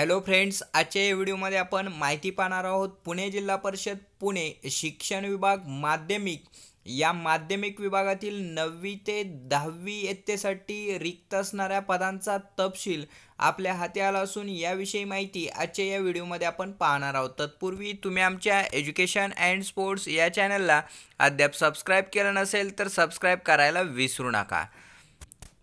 Hello friends आजच्या या व्हिडिओमध्ये आपण माहिती पाहणार आहोत पुणे जिल्हा परिषद पुणे शिक्षण विभाग माध्यमिक. या माध्यमिक विभागातील नववी ते दहावी इयत्तेसाठी रिक्त असणाऱ्या पदांचा तपशील आपल्या हाती आला असून याविषयी माहिती आजच्या या व्हिडिओमध्ये आपण पाहणार आहोत. तत्पूर्वी तुम्ही आमच्या एज्युकेशन अँड स्पोर्ट्स या चॅनलला अद्याप सबस्क्राईब केलं नसेल तर सबस्क्राईब करायला विसरू नका.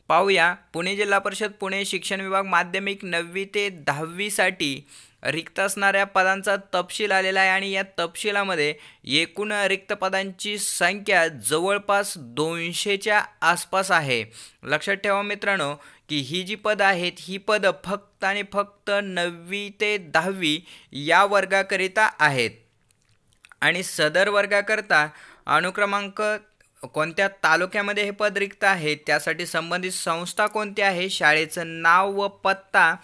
पाहूया. पुणे जिल्हा परिषद पुणे शिक्षण विभाग माध्यमिक नववी ते दहावीसाठी रिक्त असणाऱ्या पदांचा तपशील आलेला आहे आणि या तपशिलामध्ये एकूण रिक्त पदांची संख्या जवळपास दोनशेच्या आसपास आहे. लक्षात ठेवा मित्रांनो की ही जी पदं आहेत ही पदं फक्त आणि फक्त नववी ते दहावी या वर्गाकरिता आहेत. आणि सदर वर्गाकरता अनुक्रमांक कोणत्या तालुक्यामध्ये हे पद रिक्त आहे? त्यासाठी संबंधित संस्था कोणती आहे? शाळेचं नाव व पत्ता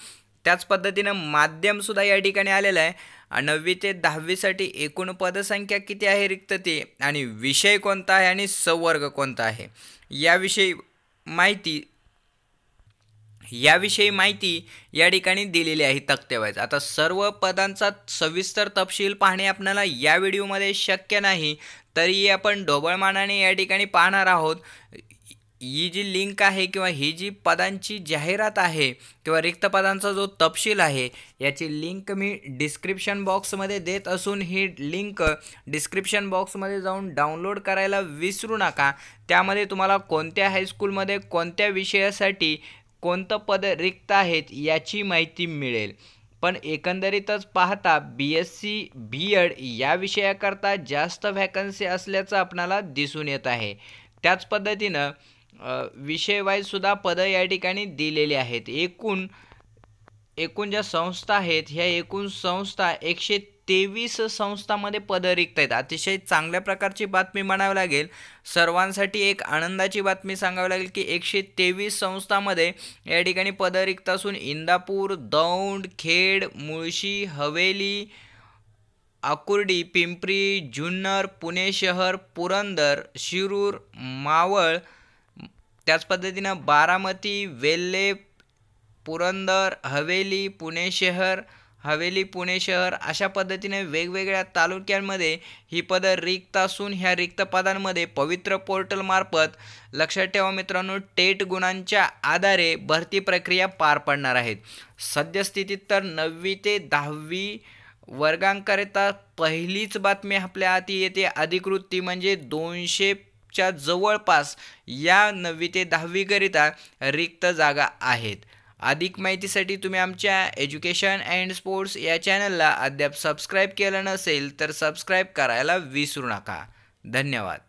त्याच पद्धतीनं माध्यमसुद्धा या ठिकाणी आलेलं आहे. नववी ते दहावीसाठी एकूण पदसंख्या किती आहे रिक्त ते? आणि विषय कोणता आहे आणि संवर्ग कोणता आहे? याविषयी माहिती याविषयी माहिती या ठिकाणी दिलेली आहे तक्तेवाईज. आता सर्व पदांचा सविस्तर तपशील पाहणे आपल्याला या व्हिडिओमध्ये शक्य नाही तरीही आपण ढोबळमानाने या ठिकाणी पाहणार आहोत. ही जी लिंक आहे किंवा ही जी पदांची जाहिरात आहे किंवा रिक्त पदांचा जो तपशील आहे याची लिंक मी डिस्क्रिप्शन बॉक्समध्ये देत असून ही लिंक डिस्क्रिप्शन बॉक्समध्ये जाऊन डाउनलोड करायला विसरू नका. त्यामध्ये तुम्हाला कोणत्या हायस्कूलमध्ये कोणत्या विषयासाठी कोणतं पद रिक्त आहेत याची माहिती मिळेल. पण एकंदरीतच पाहता B S C B Ed या विषयाकरता जास्त व्हॅकन्सी असल्याचं आपणाला दिसून येत आहे. त्याच पद्धतीनं विषयवाईजसुद्धा पदं या ठिकाणी दिलेली आहेत. एकूण एकूण ज्या संस्था आहेत ह्या एकूण संस्था एकशे तेवीस संस्थांमध्ये पदं रिक्त आहेत. अतिशय चांगल्या प्रकारची बातमी म्हणावी लागेल. सर्वांसाठी एक आनंदाची बातमी सांगावी लागेल की एकशे तेवीस संस्थांमध्ये या ठिकाणी पदं रिक्त असून इंदापूर दौंड खेड मुळशी हवेली आकुर्डी पिंपरी जुन्नर पुणे शहर पुरंदर शिरूर मावळ त्याच पद्धतीनं बारामती वेल्हे पुरंदर हवेली पुणे शहर हवेली पुणे शहर अशा पद्धतीने वेगवेगळ्या तालुक्यांमध्ये ही पदं रिक्त असून ह्या रिक्त पदांमध्ये पवित्र पोर्टलमार्फत लक्षात ठेवा मित्रांनो टेट गुणांच्या आधारे भरती प्रक्रिया पार पडणार आहेत. सद्यस्थितीत तर नववी ते दहावी वर्गांकरिता पहिलीच बातमी आपल्या हाती येते. अधिकृत ती म्हणजे दोनशेच्या जवळपास या नववी ते दहावीकरिता रिक्त जागा आहेत. अधिक माहितीसाठी तुम्ही आमच्या एज्युकेशन अँड स्पोर्ट्स या चॅनलला अद्याप सबस्क्राईब केलं नसेल तर सबस्क्राईब करायला विसरू नका. धन्यवाद.